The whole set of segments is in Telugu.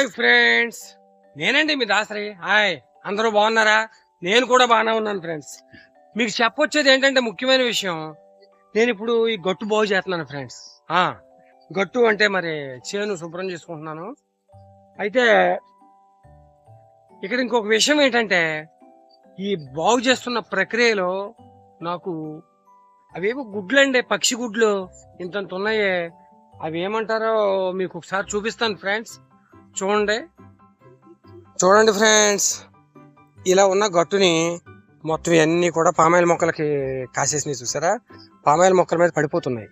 Hi friends. నేనండి మీ దాసరి. హాయ్. అందరూ బాగున్నారా? నేను కూడా బాగానే ఉన్నాను ఫ్రెండ్స్. మీకు చెప్పొచ్చేది ఏంటంటే ముఖ్యమైన విషయం. నేను ఇప్పుడు ఈ గట్టు బాగు చేస్తున్నాను ఫ్రెండ్స్. ఆ గట్టు అంటే మరి చేను శుభ్రం చేసుకుంటున్నాను. అయితే ఇక్కడ ఇంకొక విషయం ఏంటంటే ఈ బాగు చేస్తున్న ప్రక్రియలో నాకు అవేవో గుడ్లు అండి పక్షి గుడ్లు ఇంతంత ఉన్నాయే. అవి ఏమంటారో మీకు ఒకసారి చూపిస్తాను ఫ్రెండ్స్. చూడండి. చూడండి ఫ్రెండ్స్ ఇలా ఉన్న గట్టుని మొత్తం ఇవన్నీ కూడా పామాయిల్ మొక్కలకి కాసేసినాయి చూసారా? పామాయిల్ మొక్కల మీద పడిపోతున్నాయి.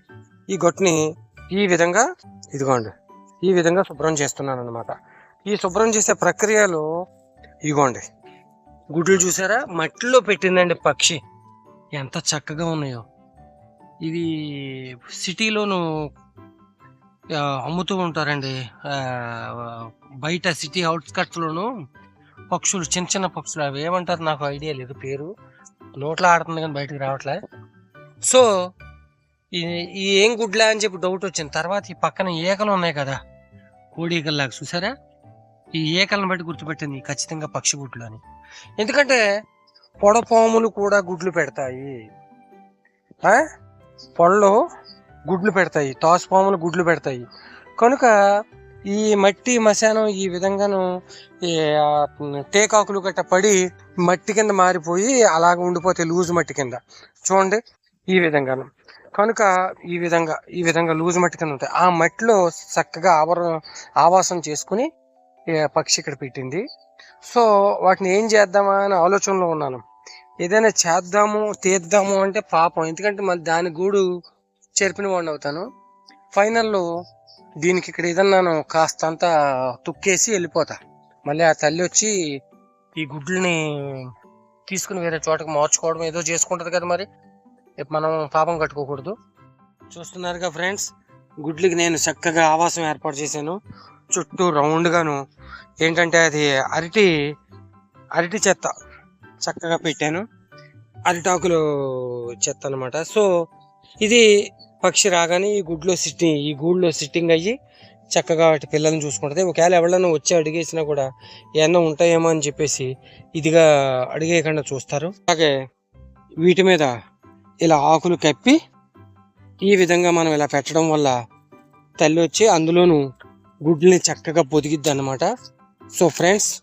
ఈ గట్టుని ఈ విధంగా ఇదిగోండి ఈ విధంగా శుభ్రం చేస్తున్నాను అనమాట ఈ శుభ్రం చేసే ప్రక్రియలో ఇదిగోండి గుడ్లు చూసారా? మట్టిలో పెట్టిందండి పక్షి. ఎంత చక్కగా ఉన్నాయో. ఇవి సిటీలోను అమ్ముతూ ఉంటారండి. బయట సిటీ అవుట్స్కట్స్లోను పక్షులు చిన్న చిన్న పక్షులు అవి ఏమంటారు నాకు ఐడియా లేదు పేరు. నోట్లో ఆడుతుంది కానీ బయటకు రావట్లే. సో ఈ ఈ ఏం గుడ్లా అని చెప్పి డౌట్ వచ్చింది. తర్వాత ఈ పక్కన ఏకలు ఉన్నాయి కదా కోడి ఈకల్లాగా చూసారా? ఈ ఏకలను బట్టి గుర్తుపెట్టింది ఖచ్చితంగా పక్షి గుడ్లు అని. ఎందుకంటే పొడపాములు కూడా గుడ్లు పెడతాయి. పొడలు గుడ్లు పెడతాయి తాసుపాములు గుడ్లు పెడతాయి. కనుక ఈ మట్టి మశానం ఈ విధంగాను టేకాకులు గట్ట పడి మట్టి కింద మారిపోయి అలాగ ఉండిపోతాయి లూజ్ మట్టి కింద. చూడండి ఈ విధంగాను. కనుక ఈ విధంగా ఈ విధంగా లూజ్ మట్టి కింద ఉంటాయి. ఆ మట్టిలో చక్కగా ఆవరణ ఆవాసం చేసుకుని పక్షి ఇక్కడ పెట్టింది. సో వాటిని ఏం చేద్దామా అనే ఆలోచనలో ఉన్నాను. ఏదైనా చేద్దాము తీద్దాము అంటే పాపం. ఎందుకంటే మన దాని గూడు చెరిపిన వాడిని అవుతాను. ఫైనల్లో దీనికి ఇక్కడ ఏదన్నాను కాస్త అంతా తుక్కేసి వెళ్ళిపోతా. మళ్ళీ ఆ తల్లి వచ్చి ఈ గుడ్లని తీసుకుని వేరే చోటకి మార్చుకోవడం ఏదో చేసుకుంటుంది కదా మరి. మనం పాపం కట్టుకోకూడదు. చూస్తున్నారుగా ఫ్రెండ్స్ గుడ్లకి నేను చక్కగా ఆవాసం ఏర్పాటు చేశాను. చుట్టూ రౌండ్గాను ఏంటంటే అది అరటి అరటి చెత్త చక్కగా పెట్టాను. అరిటాకులు చెత్త అనమాట సో ఇది పక్షి రాగానే ఈ గుడ్లో సిట్టింగ్ ఈ గూడులో సిట్టింగ్ అయ్యి చక్కగా వాటి పిల్లల్ని చూసుకుంటుంది. ఒకవేళ ఎవరైనా వచ్చి అడిగేసినా కూడా ఏమన్నా ఉంటాయేమో అని చెప్పేసి ఇదిగా అడిగేయకుండా చూస్తారు. అలాగే వీటి మీద ఇలా ఆకులు కప్పి ఈ విధంగా మనం ఇలా పెట్టడం వల్ల తల్లి వచ్చి అందులోనూ గుడ్లని చక్కగా పొదిగిద్ది అనమాట సో ఫ్రెండ్స్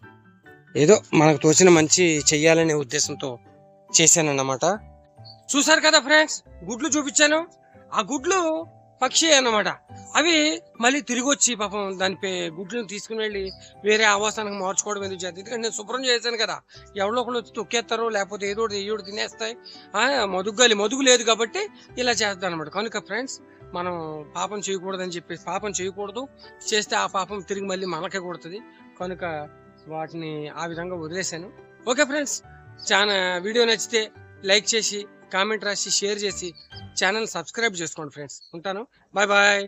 ఏదో మనకు తోచిన మంచి చెయ్యాలనే ఉద్దేశంతో చేశానన్నమాట. చూసారు కదా ఫ్రెండ్స్ గుడ్లు చూపించాను. ఆ గుడ్లు పక్షి అన్నమాట. అవి మళ్ళీ తిరిగి వచ్చి పాపం దాని గుడ్లను తీసుకుని వెళ్ళి వేరే ఆవాసానికి మార్చుకోవడం ఎందుకు చేస్తుంది ఎందుకంటే నేను శుభ్రం చేశాను కదా. ఎవరో ఒకళ్ళు వచ్చి తొక్కేస్తారు లేకపోతే ఏదో ఒకటి ఏదో తినేస్తాయి. మదుగ్గాలి. మదుగు లేదు కాబట్టి ఇలా చేస్తాను అనమాట కనుక ఫ్రెండ్స్ మనం పాపం చేయకూడదని చెప్పేసి పాపం చేయకూడదు. చేస్తే ఆ పాపం తిరిగి మళ్ళీ మనకే కొడుతుంది. కనుక వాటిని ఆ విధంగా వదిలేశాను. ఓకే ఫ్రెండ్స్ చాలా వీడియో నచ్చితే లైక్ చేసి కామెంట్ రాసి షేర్ చేసి ఛానల్ సబ్స్క్రైబ్ చేసుకోండి ఫ్రెండ్స్. ఉంటాను. Bye bye.